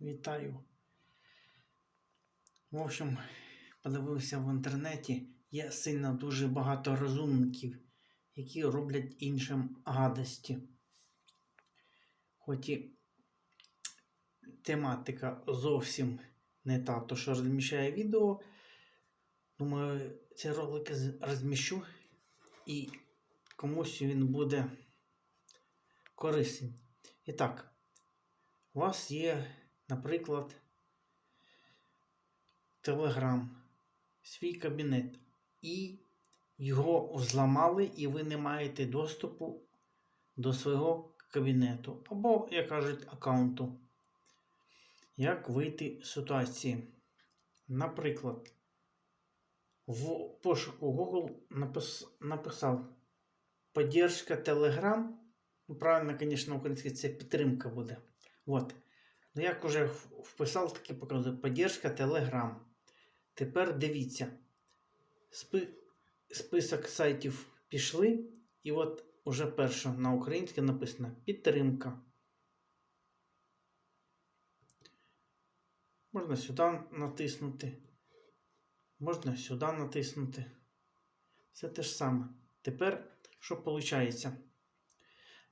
Вітаю. В общем, подивився в інтернеті, є сильно дуже багато розумників, які роблять іншим гадості. Хоч і тематика зовсім не та, то що розміщає відео. Думаю, ці ролики розміщу і комусь він буде корисний. І так, у вас є, наприклад, Telegram, свій кабінет, і його взламали, і ви не маєте доступу до свого кабінету або, як кажуть, аккаунту. Як вийти з ситуації? Наприклад, в пошуку Google напис, написав Поддержка Telegram. Ну, правильно, звісно, українське це підтримка буде. От. Ну, як уже вписав, таки показує Поддержка Telegram. Тепер дивіться. Спи, список сайтів пішли, і от уже перше на українське написано підтримка. Можна сюди натиснути. Можна сюди натиснути. Все те ж саме. Тепер що виходить?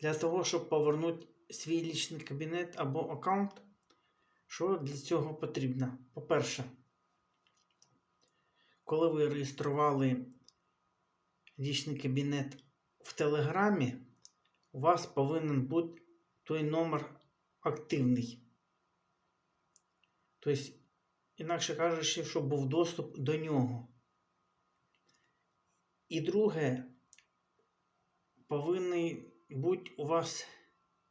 Для того, щоб повернути свій лічний кабінет або аккаунт, що для цього потрібно? По-перше, коли ви реєстрували лічний кабінет в Телеграмі, у вас повинен бути той номер активний. Тобто, інакше кажучи, щоб був доступ до нього. І друге, повинен бути у вас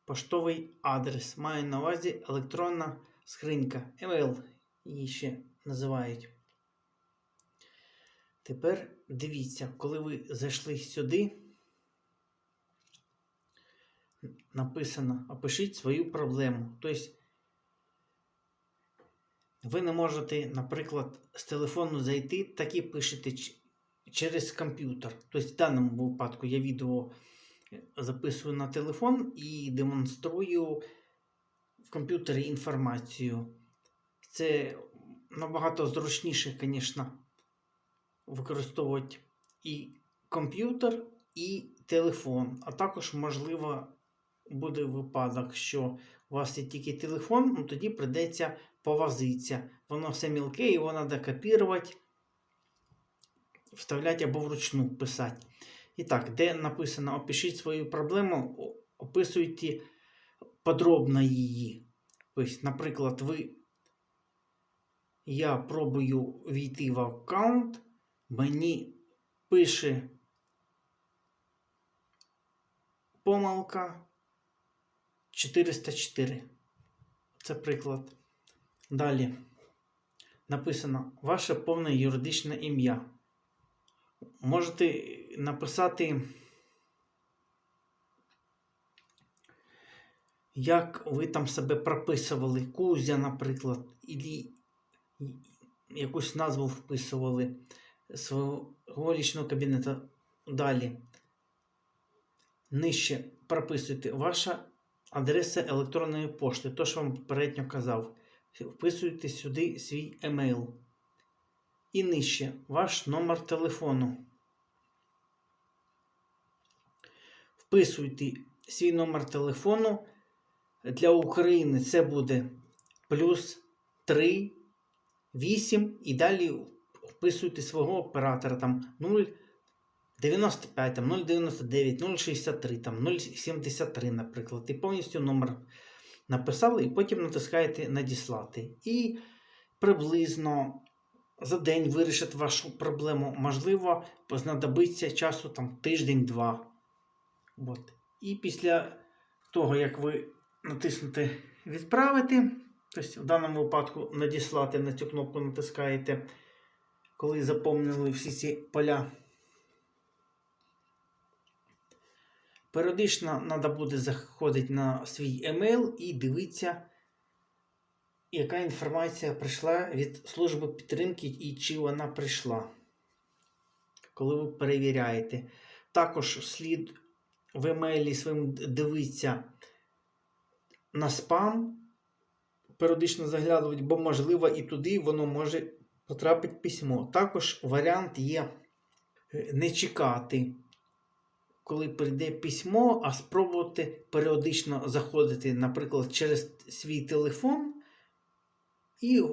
поштовий адрес. Маю на увазі електронна скринька. email її ще називають. Тепер дивіться, коли ви зайшли сюди, написано опишіть свою проблему. Тобто, ви не можете, наприклад, з телефону зайти, так і пишете через комп'ютер. Тобто, в даному випадку я відео записую на телефон і демонструю в комп'ютері інформацію. Це набагато зручніше, звісно, використовувати і комп'ютер, і телефон. А також, можливо, буде випадок, що у вас є тільки телефон, ну тоді прийдеться повозитися. Воно все мілке, його треба копірувати, вставляти або вручну писати. І так, де написано опишіть свою проблему, описуйте подробно її. Тобто, наприклад, ви. Я пробую війти в аккаунт, мені пише помилка 404. Це приклад. Далі написано ваше повне юридичне ім'я. Можете написати, як ви там себе прописували, Кузя, наприклад, і якусь назву вписували свого лічного кабінету. Далі. Нижче прописуйте ваша адреса електронної пошти, то, що вам попередньо казав. Вписуйте сюди свій емейл. І нижче ваш номер телефону. Вписуйте свій номер телефону. Для України це буде плюс 3, 8 і далі вписуйте свого оператора там 0,95, там 0,99, 0,63, там 0,73, наприклад. І повністю номер написали, і потім натискаєте надіслати. І приблизно за день вирішить вашу проблему. Можливо, знадобиться часу там тиждень-два. І після того, як ви натиснете відправити, тобто в даному випадку надіслати на цю кнопку натискаєте, коли заповнили всі ці поля. Періодично треба буде заходити на свій емейл і дивитися, яка інформація прийшла від служби підтримки і чи вона прийшла, коли ви перевіряєте. Також слід в емейлі своєму дивитися на спам, періодично заглядувати, бо можливо і туди воно може потрапити письмо. Також варіант є е, не чекати, коли прийде письмо, а спробувати періодично заходити, наприклад, через свій телефон і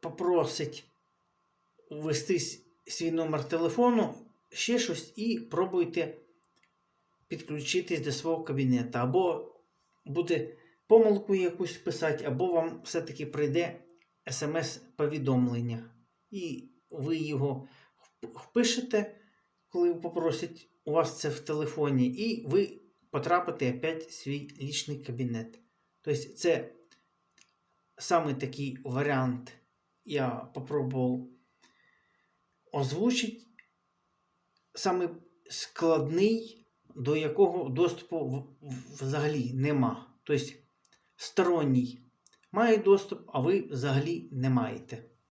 попросить ввести свій номер телефону, ще щось, і пробуйте підключитись до свого кабінету. Або буде помилку якусь писати, або вам все-таки прийде смс-повідомлення. І ви його впишете, коли попросять у вас це в телефоні, і ви потрапите опять в свій лічний кабінет. Тобто це саме такий варіант я попробував озвучити. Саме складний, до якого доступу взагалі нема. Тобто сторонній має доступ, а ви взагалі не маєте.